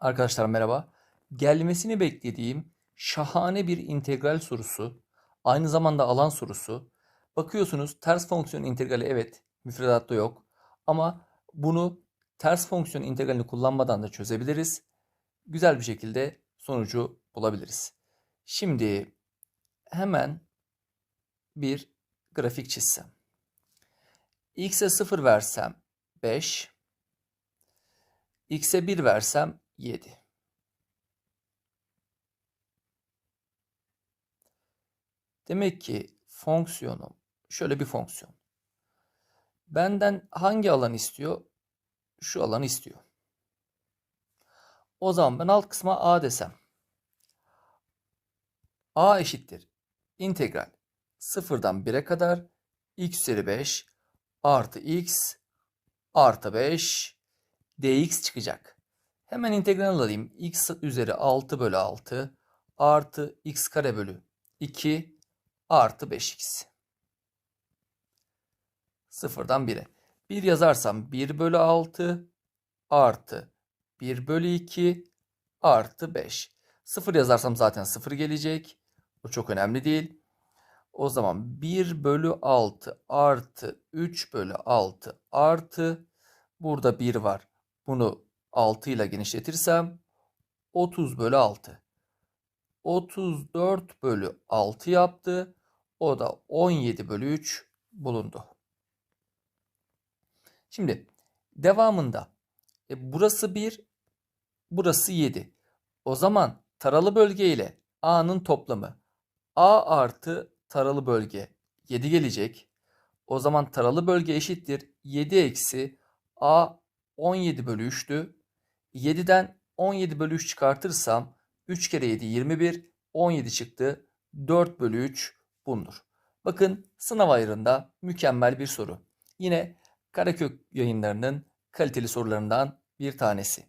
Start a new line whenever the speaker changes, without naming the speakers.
Arkadaşlar merhaba. Gelmesini beklediğim şahane bir integral sorusu. Aynı zamanda alan sorusu. Bakıyorsunuz ters fonksiyon integrali evet müfredatta yok. Ama bunu ters fonksiyon integralini kullanmadan da çözebiliriz. Güzel bir şekilde sonucu bulabiliriz. Şimdi hemen bir grafik çizsem. X'e 0 versem 5. X'e 1 versem 7. Demek ki fonksiyonum şöyle bir fonksiyon. Benden hangi alan istiyor? Şu alanı istiyor. O zaman ben alt kısma a desem. a eşittir. İntegral sıfırdan 1'e kadar x üzeri 5 artı x artı 5 dx çıkacak. Hemen integral alayım. x üzeri 6 bölü 6 artı x kare bölü 2 artı 5x. Sıfırdan 1'e. 1 yazarsam 1 bölü 6 artı 1 bölü 2 artı 5. 0 yazarsam zaten 0 gelecek. Bu çok önemli değil. O zaman 1 bölü 6 artı 3 bölü 6 artı burada 1 var. Bunu 6 ile genişletirsem 30 bölü 6. 34 bölü 6 yaptı. O da 17 bölü 3 bulundu. Şimdi devamında e, burası 1, burası 7. O zaman taralı bölge ile A'nın toplamı A artı taralı bölge 7 gelecek. O zaman taralı bölge eşittir 7 eksi A 17 bölü 3'tü. 7'den 17 bölü 3 çıkartırsam 3 kere 7 21 17 çıktı. 4 bölü 3 bundur. Bakın sınav ayarında mükemmel bir soru. Yine Karakök yayınlarının kaliteli sorularından bir tanesi.